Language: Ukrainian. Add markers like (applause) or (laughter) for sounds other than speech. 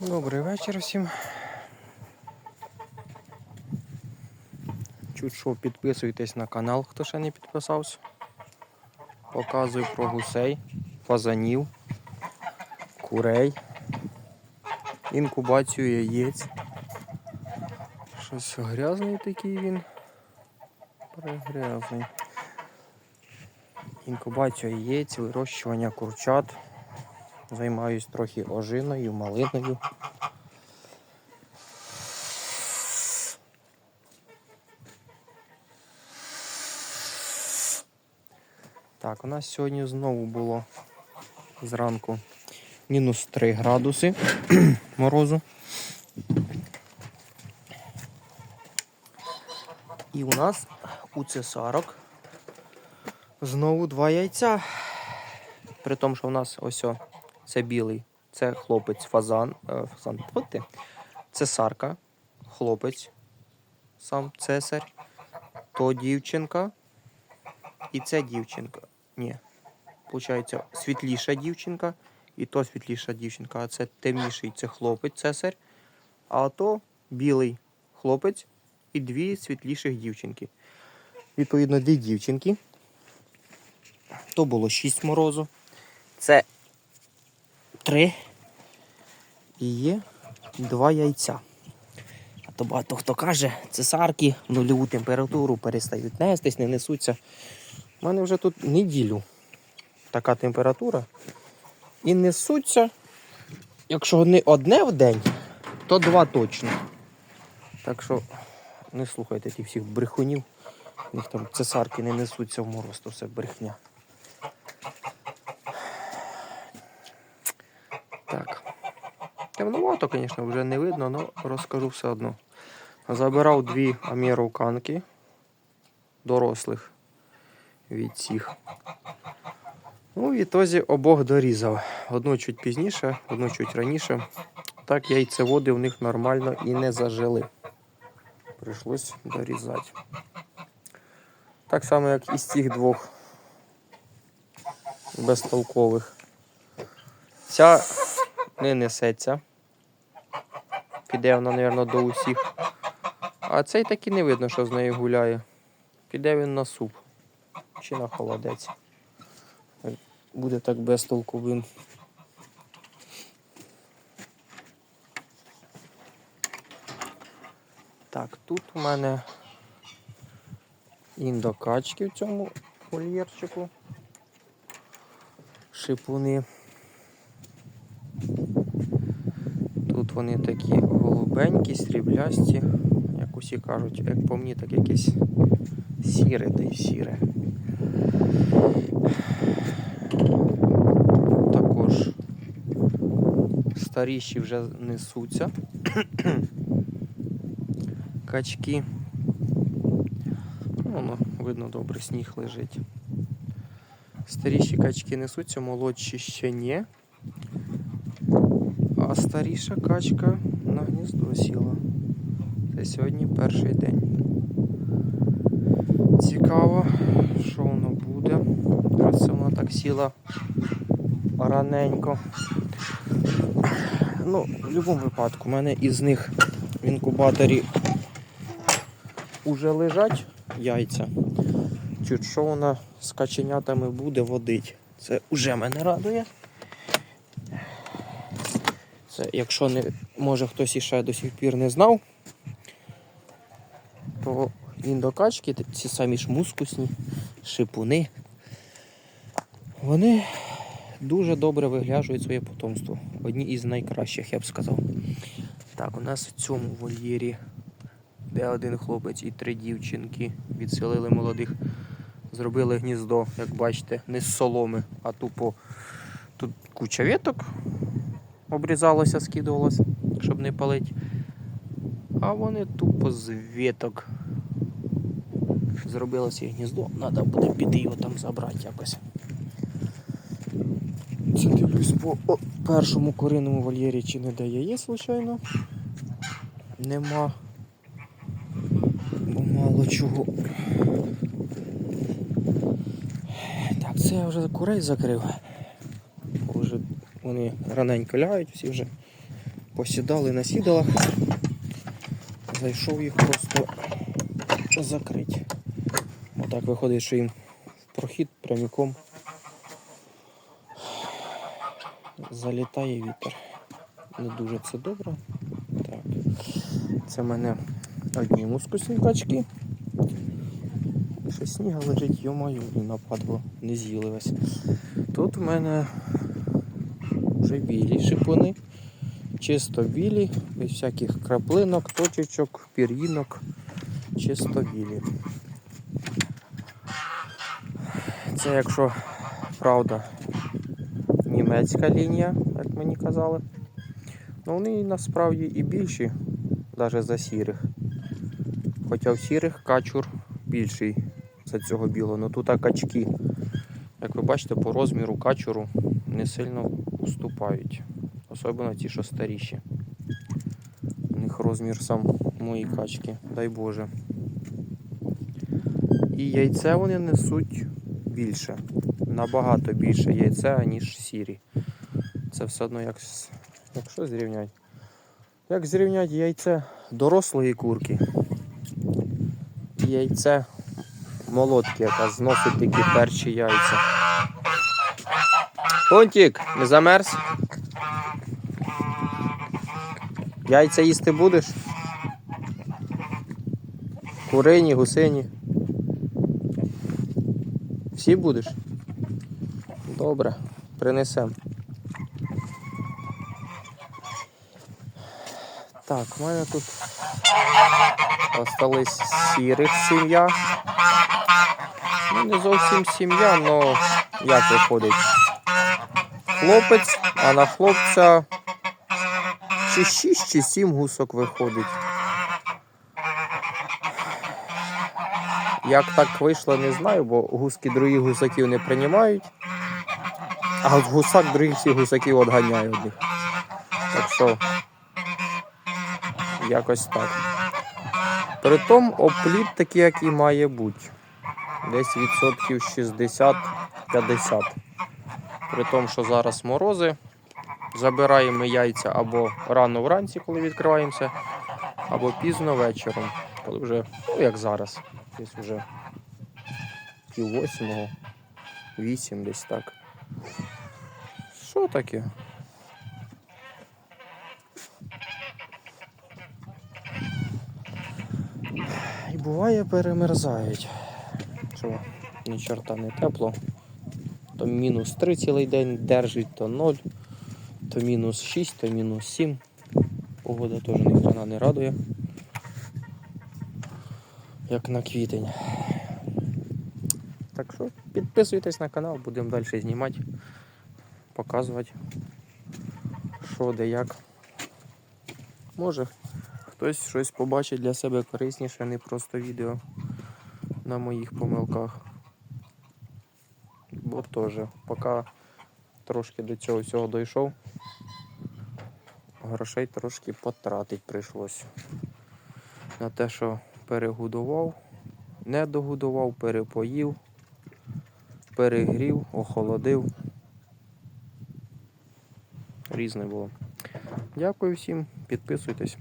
Добрий вечір всім. Чуть що підписуйтесь на канал, хто ще не підписався. Показую про гусей, фазанів, курей, інкубацію яєць. Щось грязний такий він. Пригрязний. Інкубація яєць, вирощування курчат. Займаюсь трохи ожиною, малиною. Так, у нас сьогодні знову було зранку мінус 3 градуси (clears throat) морозу. І у нас у цесарок знову два яйця. При тому, що в нас ось о, це білий, це хлопець фазан. е, фазан тьфу ти. Це сарка, хлопець, сам цесар, то дівчинка. І це дівчинка. Ні. Получається, світліша дівчинка і то світліша дівчинка. А це темніший це хлопець, цесар. А то білий хлопець і дві світліших дівчинки. Відповідно, дві дівчинки. То було 6 морозу. Це три. І є два яйця. А то багато хто каже, цесарки в нульову температуру перестають нестись, не несуться. У мене вже тут неділю така температура. І несуться, якщо не одне в день, то два точно. Так що не слухайте тих всіх брехунів. У них там цесарки не несуться в мороз, то все брехня. Так. Темновато, звісно, вже не видно, але розкажу все одно. Забирав дві аміроканки дорослих від цих. Ну, в ітозі обох дорізав. Одну чуть пізніше, одну чуть раніше. Так яйцеводи в них нормально і не зажили. Прийшлось дорізати. Так само, як і з цих двох безтолкових. Ця не несеться. Піде вона, мабуть, до усіх. А цей так і не видно, що з нею гуляє. Піде він на суп. Чи на холодець. Буде так без толку він. Так, тут у мене індокачки в цьому вольєрчику. Шипуни. Вони такі голубенькі, сріблясті, як усі кажуть, як по мені, так якесь сіре та й сіре. Також старіші вже несуться. Качки. Ну, Воно видно добре, сніг лежить. Старіші качки несуться, молодші ще ні. А старіша качка на гніздо сіла. Це сьогодні перший день. Цікаво, що воно буде. Це вона так сіла раненько. Ну, в будь-якому випадку, у мене із них в інкубаторі вже лежать яйця. Чуть що вона з каченятами буде водить. Це вже мене радує. Це якщо не може хтось іще до сих пір не знав, то індокачки, ці самі ж мускусні, шипуни, вони дуже добре вигляджують своє потомство. Одні із найкращих, я б сказав. Так, у нас в цьому вольєрі, де один хлопець і три дівчинки відселили молодих, зробили гніздо, як бачите, не з соломи, а тупо тут куча веток обрізалося, скидувалося, щоб не палити. А вони тупо з веток зробили своє гніздо. Треба буде піти його там забрати якось. Це дивлюсь по першому куриному вольєрі чи не дає є, звичайно. Нема. Бо мало чого. Так, це я вже курей закрив. Вони раненько лягають, всі вже посідали на сідалах. Зайшов їх просто закрити. Отак виходить, що їм прохід прямиком залітає вітер. Не дуже це добре. Так. Це в мене одні мускусні качки. Ще сніга лежить, йомаю, нападло, не з'їли весь. Тут в мене вже білі шипуни, чисто білі, без всяких краплинок, точечок, пір'їнок, чисто білі. Це якщо правда німецька лінія, як мені казали. Ну вони насправді і більші, навіть за сірих. Хоча в сірих качур більший за цього білого. Ну тут а качки, як ви бачите, по розміру качуру не сильно уступають. Особливо ті, що старіші. У них розмір сам мої качки, дай Боже. І яйце вони несуть більше. Набагато більше яйця, ніж сірі. Це все одно як, с- якщо зрівняти. Як зрівняти яйце дорослої курки і яйце молотки, яка зносить такі перші яйця. Понтік, не замерз? Яйця їсти будеш? Курині, гусині. Всі будеш? Добре, принесемо. Так, в мене тут остались сірих сім'я. Ну, не зовсім сім'я, але як виходить? Хлопець, а на хлопця чи 6, чи 7 гусок виходить. Як так вийшло, не знаю, бо гуски других гусаків не приймають, а гусак других всіх гусаків відганяє від. Так що якось так. Притом опліт такий, як і має бути. Десь відсотків 60-50. При тому, що зараз морози. Забираємо яйця або рано вранці, коли відкриваємося, або пізно вечором, коли вже, ну як зараз, десь вже пів восьмого, вісім десь так. Що таке? І буває перемерзають. Що ні чорта не тепло. То мінус 3 цілий день держить, то 0, то мінус 6, то мінус 7. Погода теж ніхрена не радує. Як на квітень. Так що підписуйтесь на канал, будемо далі знімати, показувати, що де як. Може хтось щось побачить для себе корисніше, не просто відео на моїх помилках. Бо теж, поки трошки до цього всього дійшов, грошей трошки потратити прийшлося. На те, що перегодував, не догодував, перепоїв, перегрів, охолодив. Різне було. Дякую всім, підписуйтесь.